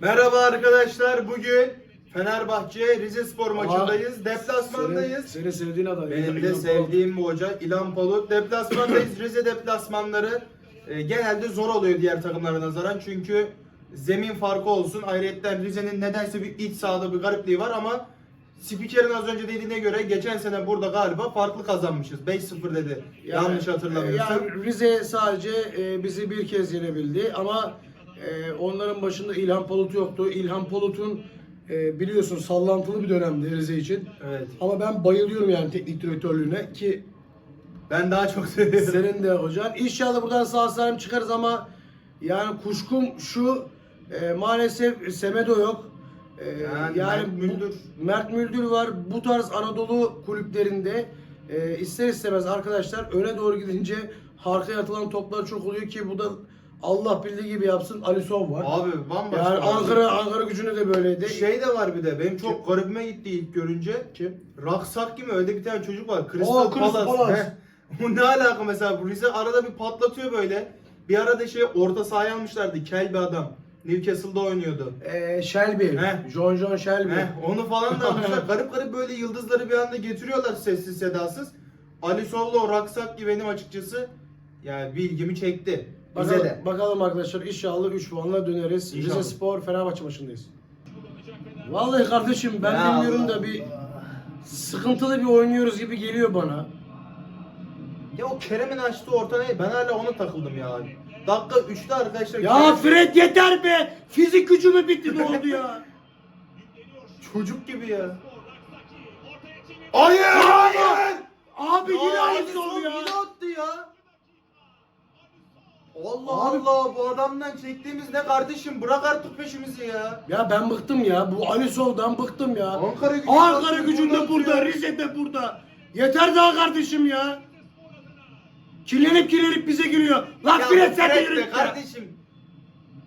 Merhaba arkadaşlar. Bugün Fenerbahçe Rize Spor maçındayız. Deplasmandayız. Senin, senin sevdiğin adam. Benim de sevdiğim bu hoca İlhan Palut. Deplasmandayız. Rize deplasmanları e, genelde zor oluyor diğer takımlara nazaran. Çünkü zemin farkı olsun. Ayrıca Rize'nin nedense bir iç sahada bir garipliği var ama Spikerin az önce dediğine göre geçen sene burada galiba farklı kazanmışız. 5-0 dedi. Yani- Yanlış hatırlamıyorsam. Yani Rize sadece e, bizi bir kez yenebildi ama e, onların başında İlhan Palut yoktu. İlhan Palut'un e, biliyorsun sallantılı bir dönemdi Rize için. Evet. Ama ben bayılıyorum yani teknik direktörlüğüne ki Ben daha çok seviyorum. senin de hocan. İnşallah buradan sağ salim çıkarız ama yani kuşkum şu e, maalesef Semedo yok. E, Yani Mert bu- Müldür. Mert Müldür var. Bu tarz Anadolu kulüplerinde e, ister istemez arkadaşlar öne doğru gidince arkaya atılan toplar çok oluyor ki bu da Allah bildiği gibi yapsın Alisson var. Abi bambaşka. yani Ankara Ankara gücünde de böyleydi. Şey de var bir de benim çok garibime gitti ilk görünce. Kim? Raksak gibi öyle bir tane çocuk var. Crystal Crystal Palace. Palace. Heh. Bu ne alaka mesela bu Rize arada bir patlatıyor böyle. Bir arada şey orta sahaya almışlardı. Kel bir adam. Newcastle'da oynuyordu. E, Shelby. He. John John Shelby. Heh, onu falan da almışlar. garip garip böyle yıldızları bir anda getiriyorlar sessiz sedasız. Ali Sov'la o Raksak gibi benim açıkçası yani bir ilgimi çekti. Bize Bakalım, de. bakalım arkadaşlar inşallah 3 puanla döneriz. İnşallah. Rize Spor Fenerbahçe maçındayız. Vallahi kardeşim ben Ya bilmiyorum Allah. da bir sıkıntılı bir oynuyoruz gibi geliyor bana. Ya o Kerem'in açtığı orta ne? Ben hala ona takıldım ya. Dakika 3'te arkadaşlar. Ya Kerem- Fred yeter be! Fizik gücümü bitti ne oldu ya? Çocuk gibi ya. Hayır! Hayır! Abi yine Ya, oldu ya. Yine attı ya. Allah Abi- Allah bu adamdan çektiğimiz ne kardeşim bırak artık peşimizi ya. Ya ben bıktım ya. Bu Alisov'dan bıktım ya. Ankara gücü Ankara gücünde burada. Rize'de burada. Yeter daha kardeşim ya. Kirlenip kirlenip bize giriyor. Lan Ya Fred sen de yürü ya. kardeşim.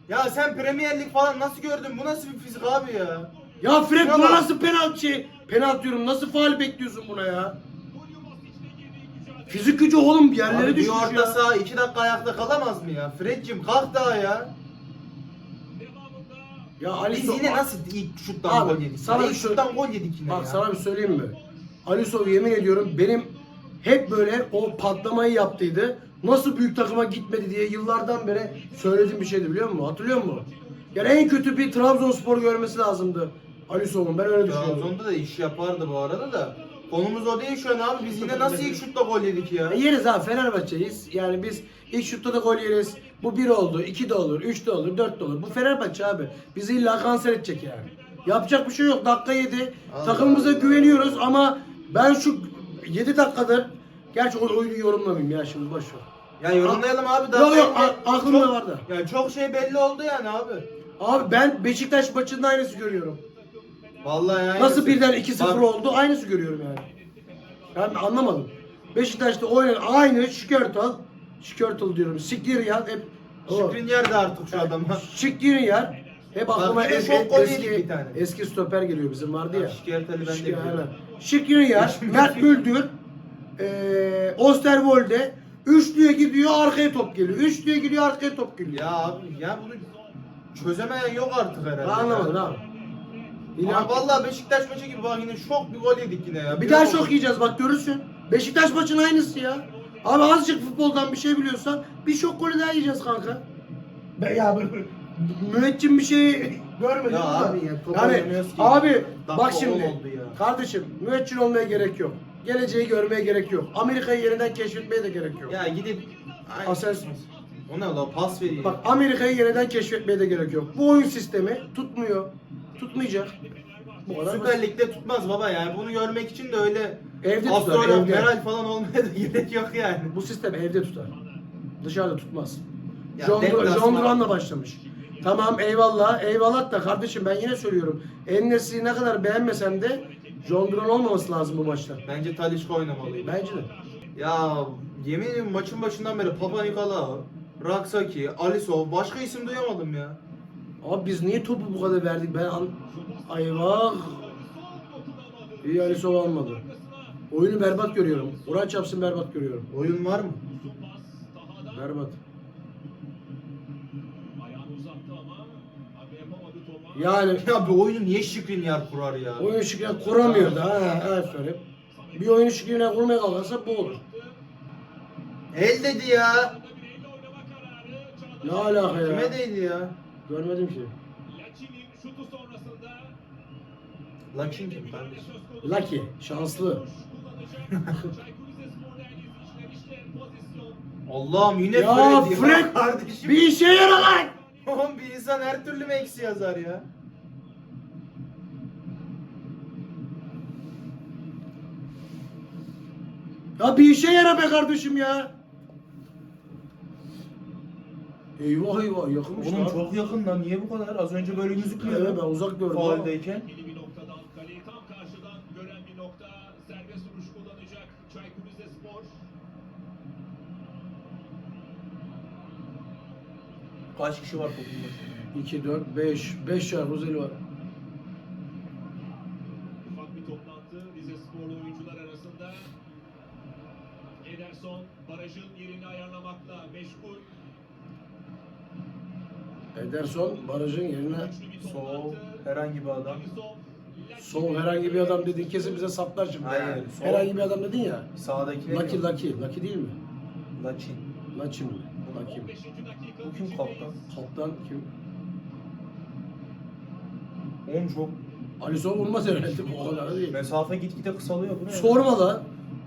Ya sen Premier Lig falan nasıl gördün? Bu nasıl bir fizik abi ya? Ya Fred buna bak. nasıl penaltı şey? Penaltı diyorum. Nasıl faal bekliyorsun buna ya? Fizik gücü oğlum bir yerlere Abi bir düşmüş orta ya. saha 2 dakika ayakta kalamaz mı ya? Fred'cim kalk daha ya. Ya Biz yine nasıl ilk şuttan Abi, gol yedik? sana ilk bir şey- şuttan gol yedik yine Bak ya. sana bir söyleyeyim mi? Alisov yemin ediyorum benim hep böyle o patlamayı yaptıydı. Nasıl büyük takıma gitmedi diye yıllardan beri söylediğim bir şeydi biliyor musun? Hatırlıyor musun? Yani en kötü bir Trabzonspor görmesi lazımdı. Alisov'un ben öyle düşünüyorum. Trabzon'da da iş yapardı bu arada da. Konumuz o değil şu an abi. Biz yine nasıl ilk şutta gol yedik ya? E yeriz abi Fenerbahçe'yiz. Yani biz ilk şutta da gol yeriz. Bu bir oldu, iki de olur, üç de olur, dört de olur. Bu Fenerbahçe abi. Bizi illa kanser edecek yani. Yapacak bir şey yok. Dakika yedi. Allah Takımımıza Allah. güveniyoruz ama ben şu 7 dakikadır Gerçi o oyunu yorumlamayayım ya şimdi boş ver. Ya yorumlayalım abi. Yok, yok, a- aklımda çok- vardı. Ya çok şey belli oldu yani abi. Abi ben Beşiktaş maçında aynısı görüyorum. Vallahi yani. Nasıl birden 2-0 Bak, oldu aynısı görüyorum yani. Ben anlamadım. Beşiktaş'ta oynayan aynı Şikörtal, Şikörtal diyorum, Skriniar hep o. Şükrün de artık şu adama. Skriniar hep aklıma yine es- çok gol eski, bir tane. eski stoper geliyor bizim vardı ya. Şikayet Ali ben de Şik- biliyorum. aynen. Skriniar, Mert Müldür, eee Osterwolde üçlüye gidiyor arkaya top geliyor. Üçlüye gidiyor arkaya top geliyor. Ya abi ya bunu çözemeyen yok artık herhalde. Ben anlamadım ya. abi. Ya İnan- vallahi Beşiktaş maçı gibi bak yine şok bir gol yedik yine ya. Bir daha şok yiyeceğiz bak görürsün. Beşiktaş maçının aynısı ya. Abi azıcık futboldan bir şey biliyorsan bir şok golü daha yiyeceğiz kanka. Ben ya müneccim bir şey görmedim Ya abi ya, top yani oynamıyoruz ki. abi Dakika bak on şimdi oldu ya. kardeşim müneccin olmaya gerek yok. Geleceği görmeye gerek yok. Amerika'yı yeniden keşfetmeye de gerek yok. Ya gidip Ay, Asens- O ne la pas veriyor. Bak Amerika'yı yeniden keşfetmeye de gerek yok. Bu oyun sistemi tutmuyor. Tutmayacak. Bu kadar Süper basit. Lig'de tutmaz baba yani. Bunu görmek için de öyle Evde tutar, evde. Meral falan olmaya da gerek yok yani. Bu sistem evde tutar. Dışarıda tutmaz. Ya John, deplasman- John Duran'la başlamış. Tamam eyvallah. Eyvallah da kardeşim ben yine söylüyorum. En ne kadar beğenmesem de John Duran olmaması lazım bu maçta. Bence Talişka oynamalıydı. Bence de. Ya yemin ederim maçın başından beri Papa Nikolao, Raksaki, Alisov başka isim duyamadım ya. Abi biz niye topu bu kadar verdik? Ben an... Ayvah. İyi Alisov almadı. Oyunu berbat görüyorum. Uğraş çapsın berbat görüyorum. Oyun var mı? Berbat. Ayağını uzattı ama abi yapamadı Thomas. Yani Ya bu oyunu niye Şikrinyar kurar ya? oyun şıkkına kuramıyor da. Ha, aferin. Bir oyun şıkkına kurmaya kalkarsa bu olur. El dedi ya. Ne alaka ya? Kime değdi ya? Görmedim ki. Laçin'in şutu sonrasında Lakin kim kardeşim? Lucky, şanslı. Allah'ım yine Ya Freddy. Fred kardeşim. bir işe yara lan. Oğlum bir insan her türlü mü eksi yazar ya? Ya bir işe yara be kardeşim ya. Eyvah eyvah yakınmış Oğlum lan. çok yakın lan niye bu kadar? Az önce böyle gözükmüyor. Evet ben uzak gördüm. ama. Fauldeyken. Yeni bir noktadan kaleyi tam karşıdan gören bir nokta. Serbest vuruş kullanacak Çaykur Rizespor. Kaç kişi var topun başında? 2, 4, 5. 5 ya Ruzeli var. Ufak bir toplantı Rizesporlu oyuncular arasında. Ederson barajın yerini ayarlamakla meşgul. Ederson barajın yerine bir Sol herhangi bir adam. Laçin. sol herhangi bir adam dedin kesin bize saplar şimdi. Aynen, sol. Herhangi bir adam dedin ya. Sağdaki Lucky? Lucky. Lucky değil mi? Laçin. Lucky mi? Lucky. 15. dakika Bu kim kaptan? Kaptan kim? Oğlum çok Alisson olmaz herhalde bu kadar değil. mesafe gitgide kısalıyor bu ne? Sorma lan.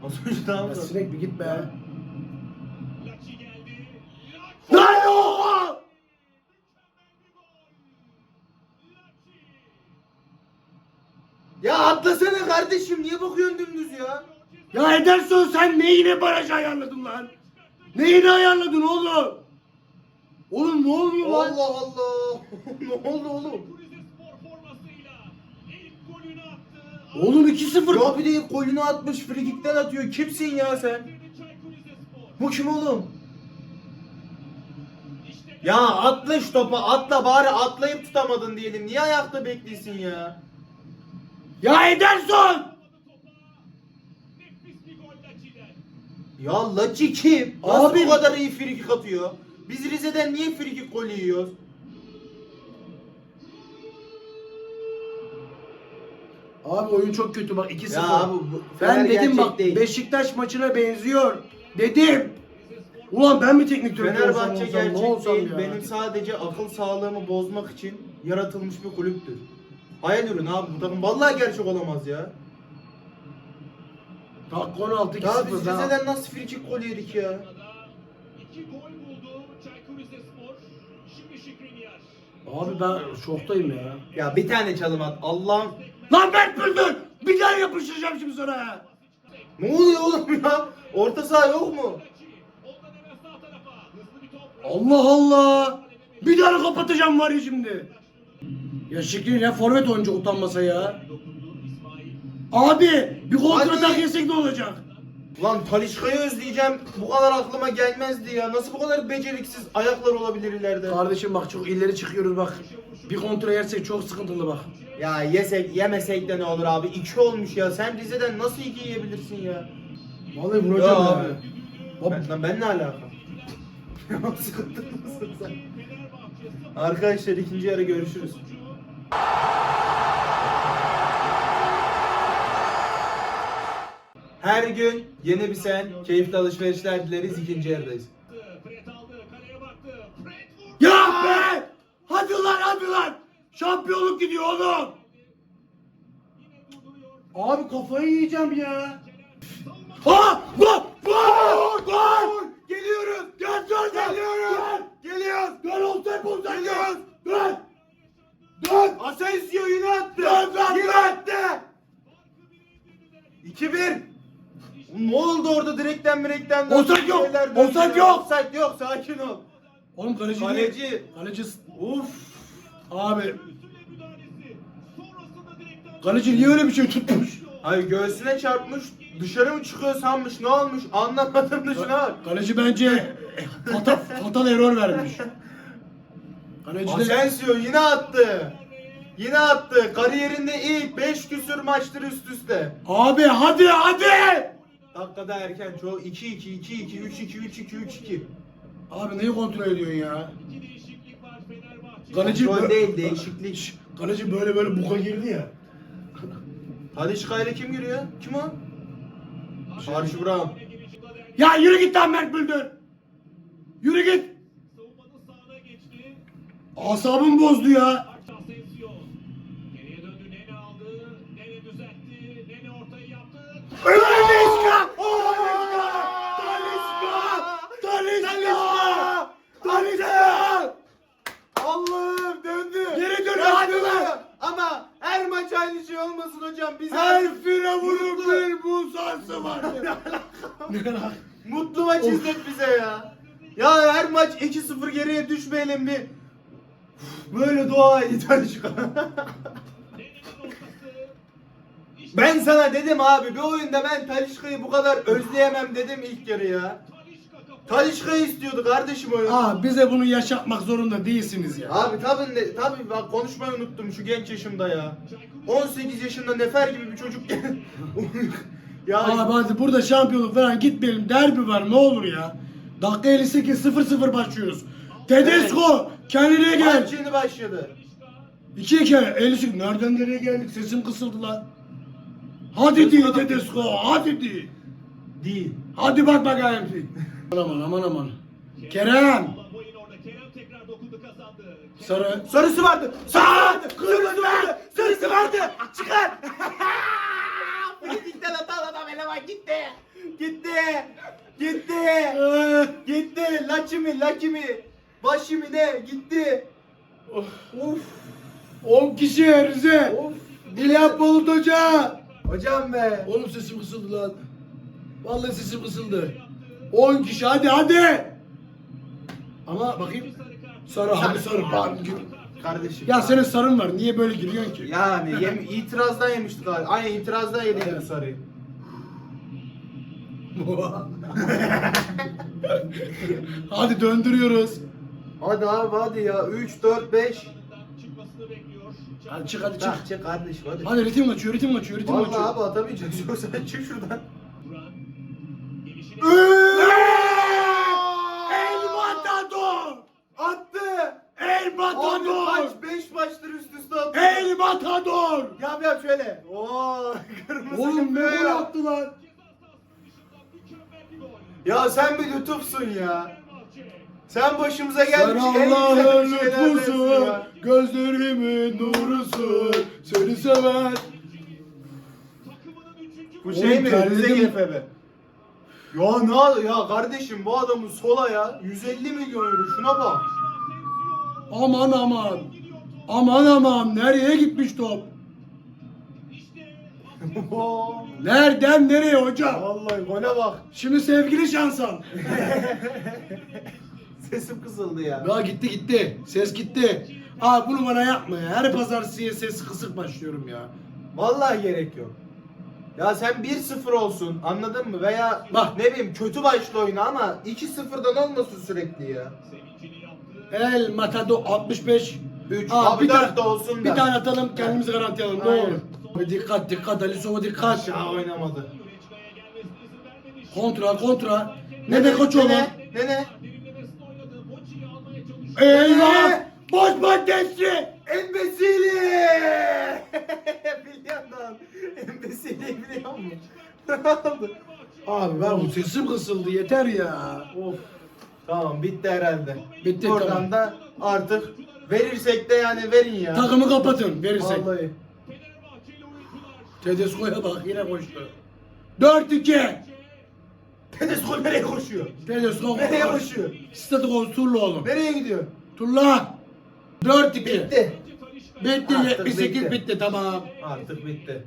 Az önce daha Ya sinek bir git be. Ya atlasana kardeşim niye bakıyorsun dümdüz ya? Ya Ederson sen neyine barajı ayarladın lan? Neyini ayarladın oğlum? Oğlum ne oluyor lan? Allah Allah. ne oldu oğlum? Oğlum 2-0. Ya bir de ilk golünü atmış frikikten atıyor. Kimsin ya sen? Bu kim oğlum? Ya atla şu topa atla bari atlayıp tutamadın diyelim. Niye ayakta bekliyorsun ya? Ya Ederson! Ya Laci kim? Nasıl Abi- bu kadar iyi frikik atıyor? Biz Rize'den niye frikik golü yiyoruz? Abi oyun çok kötü bak 2-0. Ya abi bu ben Fener dedim gerçek bak değil. Beşiktaş maçına benziyor. Dedim. Ulan ben mi teknik direktör olsam, Fenerbahçe olsam, gerçek ne olsam değil. ya? Benim sadece akıl sağlığımı bozmak için yaratılmış bir kulüptür. Hayal ürün abi bu takım vallahi gerçek olamaz ya. Dakika 16 Ya biz 2-0 daha. Rize'den nasıl frikik gol yedik ya? İki gol buldu Çaykur Rizespor. Şimdi Şikrinyar. Abi ben şoktayım ya. Ya bir tane çalım at Allah'ım. Lan Mert Bülbül! Bir daha yapıştıracağım şimdi sana ya. Ne oluyor oğlum ya? Orta saha yok mu? Laçin. Ondan hemen sağ tarafa. Hızlı bir top. Allah Allah! Bir daha kapatacağım var ya şimdi. Ya Şükrü ne forvet oyuncu utanmasa ya. Abi bir kontratak yesek ne olacak? Lan Talişka'yı özleyeceğim. Bu kadar aklıma gelmezdi ya. Nasıl bu kadar beceriksiz ayaklar olabilir ileride? Kardeşim bak çok ileri çıkıyoruz bak. Bir kontra yersek çok sıkıntılı bak. Ya yesek yemesek de ne olur abi? İki olmuş ya. Sen Rize'den nasıl iki yiyebilirsin ya? Vallahi Ya vuracağım ya. abi. Hop. Ben, lan ben ne alaka? Sıkıntı mısın sen? Arkadaşlar ikinci yarı görüşürüz. Her gün yeni bir sen, keyifli alışverişler dileriz. ikinci yarıdayız. Ya be! Hadi lan hadi lan! Şampiyonluk gidiyor oğlum! Abi kafayı yiyeceğim ya. Ha! Gol! Gol! Gol! Geliyoruz! Gel gel geliyoruz! Geliyoruz! Gel oltay bulacak! Geliyoruz! Dön! Dön! Asensio yine attı. Dön lan! Yine attı. 2-1. Ne oldu direkten de Offside yok, şeyler döndü offside ya. yok. Offside yok sakin ol. Oğlum kaleci Kaleci. değil. Kaleci Uf. abi kaleci niye öyle bir şey tutmuş? Hayır göğsüne çarpmış dışarı mı çıkıyor sanmış ne olmuş anlamadım da şuna bak. Kaleci bence fatal, fatal error vermiş. Kaleci de Asensio yine attı. Yine attı. Kariyerinde ilk 5 küsür maçtır üst üste. abi hadi hadi. Dakikada erken çoğu 2-2, 2-2, 3-2, 3-2, 3-2. Abi neyi kontrol ediyorsun ya? Kaleci Kontrol değil değişiklik. Kaleci böyle böyle buka girdi ya. Talişka ile kim giriyor? Kim o? Archie Brown. Ya yürü git lan Mert Müldür. Yürü git. Savunmanın sağına geçti. Asabım bozdu ya. Arça Asensio. Geriye döndü. Nene aldı. Nene düzeltti. Nene ortayı yaptı. Talisca! Talisca! Talisca! Talisca! Allah'ım döndü. Geri dönüyor, Döndü. hadi lan. Ama her maç aynı şey olmasın hocam. Biz Her firavunun bir Musa'sı vardır. Mutlu maç izlet bize ya. Ya her maç 2-0 geriye düşmeyelim bir. Böyle dua ortası. İşte ben sana dedim abi bir oyunda ben Talişka'yı bu kadar özleyemem dedim ilk yarı ya. Talişka istiyordu kardeşim oyun. Aa bize bunu yaşatmak zorunda değilsiniz ya. Abi tabii ne, tabii bak konuşmayı unuttum şu genç yaşımda ya. 18 yaşında nefer gibi bir çocuk. ya Abi hadi burada şampiyonluk falan gitmeyelim. Derbi var ne olur ya. Dakika 58 0-0 başlıyoruz. Tedesco kendine gel. maç yeni başladı. 2-2 58 nereden nereye geldik sesim kısıldı lan. Hadi di Tedesco hadi di. Değil. Hadi bak bakayım. Aman aman aman. Kerem. Sarı. Sarısı vardı. Vardı. Kırmızı vardı. Sarısı vardı. Çıkar. Frikikten atan adam eleman gitti. Gitti. Gitti. Gitti. Laçimi, Lakimi. Başimi de gitti. Of. Of. 10 kişi Rize. Of. Dilyan Polut Hoca. Hocam be. Oğlum sesim kısıldı lan. Vallahi sesim kısıldı. 10 kişi hadi hadi. Ama bakayım. Sarı hadi sarı. Kardeşim. Ya senin sarın var. Niye böyle giriyorsun ki? Yani yem, itirazdan yemiştik abi. Aynen itirazdan yedik bu sarıyı. hadi döndürüyoruz. Hadi abi hadi ya. 3, 4, 5. Çıkmasını bekliyor. Hadi çık hadi çık. Çık çık kardeşim hadi. Hadi ritim kaçıyor, ritim kaçıyor, ritim Vallahi kaçıyor. abi atamayacağız. Yoksa çık şuradan. Duran. Gelişine. El Matador! Attı. El Abi Matador! kaç 5 maçtır üst üste attı. El Matador! Şöyle. Oo kırmızı Oğlum ne gol attı lan? Ya sen bir lütufsun ya. Sen başımıza Sen gelmiş en Allah'ın güzel şeylerdensin lütfusun, ya. gözlerimin nurusun, seni sever. Bu şey Oğlum mi? terledim. Rize GFB. Ya ne ya kardeşim bu adamın sola ya 150 milyon euro şuna bak. Aman aman. Aman aman nereye gitmiş top? Nereden nereye hocam? Vallahi gole bak. Şimdi sevgili şansan. Sesim kısıldı ya. Ya gitti gitti. Ses gitti. Abi bunu bana yapma ya. Her pazartesiye ses kısık başlıyorum ya. Vallahi gerek yok. Ya sen 1-0 olsun anladın mı? Veya Bak. ne bileyim kötü başlı oyna ama 2-0'dan olmasın sürekli ya. El Matado 65. 3 Aa, abi bir 4 tane- de olsun da. Bir tane atalım kendimizi garanti alalım ne Aynen. olur. Dikkat dikkat Ali Sova dikkat. Aşağı oynamadı. Kontra kontra. Ne de koç ne olan. ne? Ne ne? Derinlemesine oynadı. Mochi'yi almaya çalışıyor. Eyvah! Boş maddesi! Embesili! Bilyandan. Embesili biliyor musun? Abi ben bu sesim kısıldı yeter ya. Of. Tamam bitti herhalde. Bitti, Oradan tamam. da artık verirsek de yani verin ya. Takımı kapatın verirsek. Vallahi. Tedesco'ya bak yine koştu. 4-2. Tedesco nereye koşuyor? Tedesco Nereye koşuyor? Stadı gol Turlu oğlum. Nereye gidiyor? Turla. 4-2. Bitti. Bitti Artık 78 bitti. bitti. tamam. Artık bitti.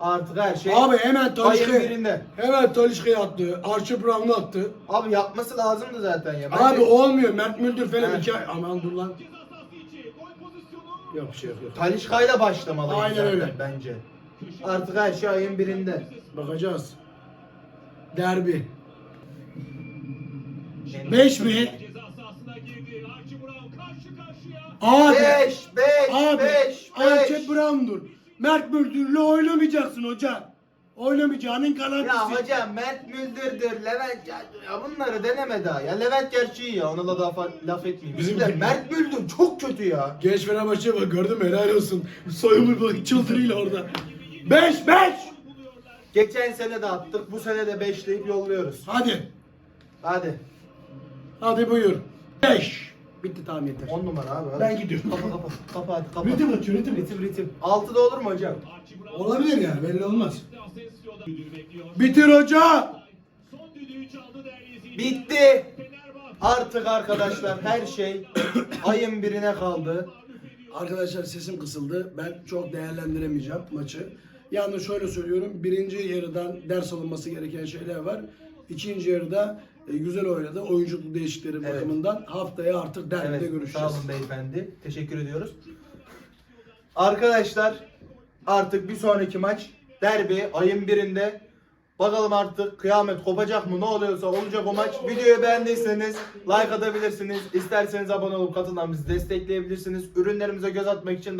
Artık her şey Abi hemen ayın Talişka'ya birinde. hemen Talişka'ya attı. Archie Brown'u attı. Abi yapması lazımdı zaten ya. Abi Bence olmuyor. Mert Müldür falan Evet. iki ay. Aman dur lan. Yok bir şey yok. yok. Talişka'yla başlamalıyız Aynen zaten öyle. bence. Artık her şey ayın birinde. Bakacağız. Derbi. 5 mi? Abi. 5 5 Abi. 5 Archie 5 Brown'dur. Mert Müldür'le oynamayacaksın hoca. Oynamayacağının Ya garantisi. hocam Mert Müldür'dür, Levent ya, ya bunları deneme daha. Ya Levent gerçi iyi ya ona da daha fa- laf etmeyeyim. Bizim Bizim. Mert Müldür çok kötü ya. Genç Fenerbahçe'ye bak gördün mü helal olsun. Soyunmu bak çıldırıyla orada. 5 5. Geçen sene de attık, bu sene de beşleyip yolluyoruz. Hadi. Hadi. Hadi buyur. 5. Bitti tamam yeter. 10 numara abi. hadi. Ben gidiyorum. Kapa kapa. Kapa hadi kapa. Ritim atıyor ritim. ritim ritim. 6'da olur mu hocam? Olabilir yani belli olmaz. Bitir hoca. Son düdüğü çaldı değerli izleyiciler. Bitti. Artık arkadaşlar her şey ayın birine kaldı. Arkadaşlar sesim kısıldı. Ben çok değerlendiremeyeceğim maçı. Yalnız şöyle söylüyorum. Birinci yarıdan ders alınması gereken şeyler var. İkinci yarıda e, güzel oynadı. Oyunculuk değişiklikleri Evet. bakımından haftaya artık derbide Evet, sağ görüşeceğiz. olun beyefendi. Teşekkür ediyoruz. Arkadaşlar artık bir sonraki maç derbi ayın birinde. Bakalım artık kıyamet kopacak mı ne oluyorsa olacak o maç. Videoyu beğendiyseniz like atabilirsiniz. İsterseniz abone olup katıldan bizi destekleyebilirsiniz. Ürünlerimize göz atmak için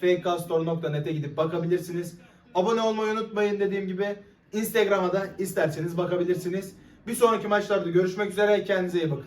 www.fakestore.net'e gidip bakabilirsiniz. Abone olmayı unutmayın dediğim gibi. Instagram'a da isterseniz bakabilirsiniz. Bir sonraki maçlarda görüşmek üzere. Kendinize iyi bakın.